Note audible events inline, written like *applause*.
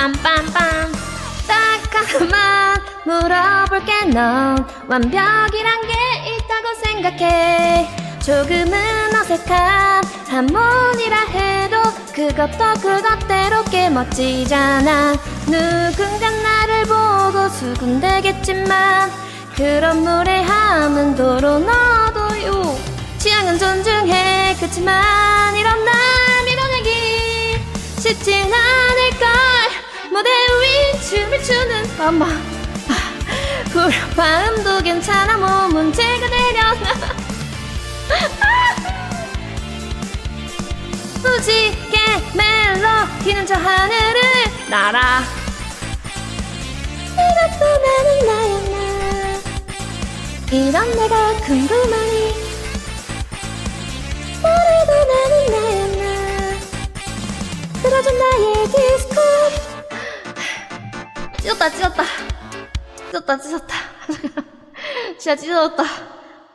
빰빰빰. 딱 하나만 물어볼게 넌 완벽이란 게 있다고 생각해. 조금은 어색한 한문이라 해도 그것도 그것대로 꽤 멋지잖아. 누군가 나를 보고 수군대겠지만 그런 무례함은 도로 너 춤을 추는 엄마. 불마음도 괜찮아 몸은 제가 내려놔 *laughs* 무지개 멜로디는 저 하늘을 날아. 이것도 나는 나야 나. 이런 내가 궁금하니 찢었다 찢었다. 찢었다 찢었다. *laughs* 진짜 찢었다